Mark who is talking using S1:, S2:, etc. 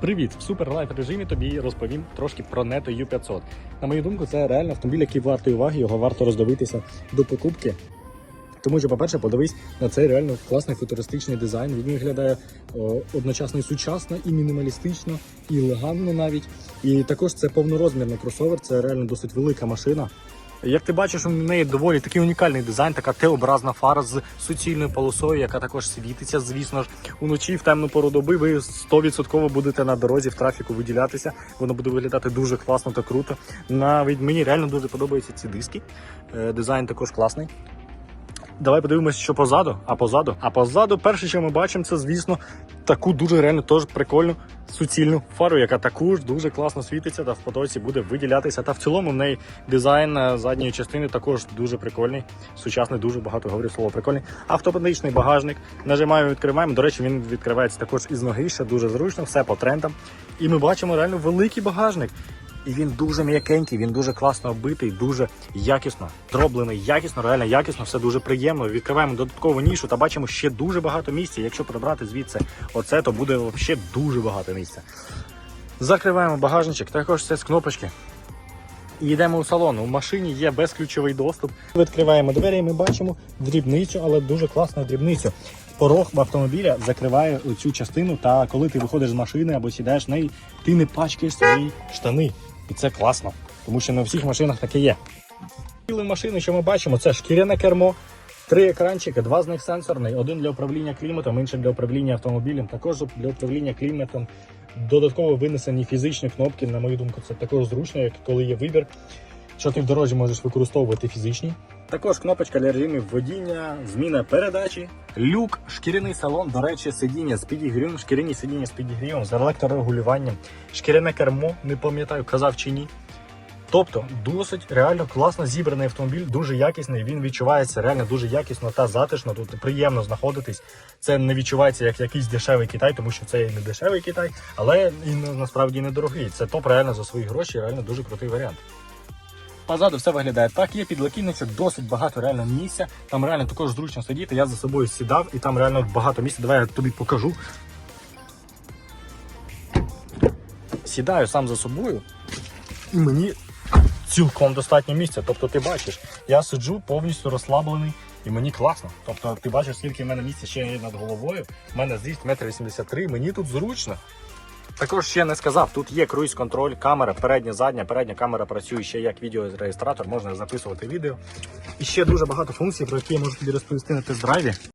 S1: Привіт! В суперлайф режимі тобі розповім трошки про Neto U500. На мою думку, це реально автомобіль, який вартий уваги, його варто роздивитися до покупки. Тому що, по-перше, подивись на цей реально класний футуристичний дизайн. Він виглядає о, одночасно і сучасно, і мінімалістично, і елегантно навіть. І також це повнорозмірний кросовер, це реально досить велика машина. Як ти бачиш, у неї доволі такий унікальний дизайн, така Т-образна фара з суцільною полосою, яка також світиться. Звісно ж, уночі в темну пору доби ви 100% будете на дорозі в трафіку виділятися. Воно буде виглядати дуже класно та круто. Навіть мені реально дуже подобаються ці диски. Е, Дизайн також класний. Давай подивимося, що позаду. А позаду, а позаду, перше, що ми бачимо, це звісно таку дуже реально теж прикольну суцільну фару, яка також дуже класно світиться та в потоці буде виділятися. Та в цілому в неї дизайн е, задньої частини також дуже прикольний. Сучасний, дуже багато говорю слово прикольний. Автоматичний багажник. Нажимаємо, відкриваємо. До речі, він відкривається також із ноги, ще дуже зручно, все по трендам. І ми бачимо реально великий багажник. І він дуже м'якенький, він дуже класно оббитий, дуже якісно зроблений, якісно, реально якісно, все дуже приємно. Відкриваємо додаткову нішу та бачимо ще дуже багато місця. Якщо прибрати звідси оце, то буде взагалі дуже багато місця. Закриваємо багажничок, також все з кнопочки. І йдемо у салон. У машині є безключовий доступ. Відкриваємо двері, і ми бачимо дрібницю, але дуже класну дрібницю. Порог автомобіля закриває цю частину, та коли ти виходиш з машини або сідаєш в неї, ти не пачкаєш свої штани. І це класно, тому що на всіх машинах таке є. Ціли машини, що ми бачимо, це шкіряне кермо, три екранчики, два з них сенсорний, один для управління кліматом, інший для управління автомобілем. Також для управління кліматом додатково винесені фізичні кнопки. На мою думку, це також зручно, як коли є вибір. Що ти в дорозі можеш використовувати фізичні. Також кнопочка для режимів водіння, зміна передачі, люк, шкіряний салон, до речі, сидіння з підігрівом, шкіряні сидіння з підігрівом, з електрорегулюванням, шкіряне кермо, не пам'ятаю, казав чи ні. Тобто досить реально класно зібраний автомобіль, дуже якісний. Він відчувається реально дуже якісно та затишно. Тут приємно знаходитись. Це не відчувається як якийсь дешевий Китай, тому що це і не дешевий Китай, але і насправді не дорогий. Це топ реально за свої гроші, реально дуже крутий варіант. Позаду все виглядає так, є підлокітничок, досить багато реально місця. Там реально також зручно сидіти. Я за собою сідав і там реально багато місця. Давай я тобі покажу. Сідаю сам за собою, і мені цілком достатньо місця. Тобто ти бачиш, я сиджу повністю розслаблений і мені класно. Тобто ти бачиш, скільки в мене місця ще є над головою. У мене зріст 1,83 м, мені тут зручно. Також ще не сказав, тут є круїз-контроль, камера, передня, задня, передня камера працює ще як відеореєстратор, можна записувати відео. І ще дуже багато функцій, про які я можу тобі розповісти на тест-драйві.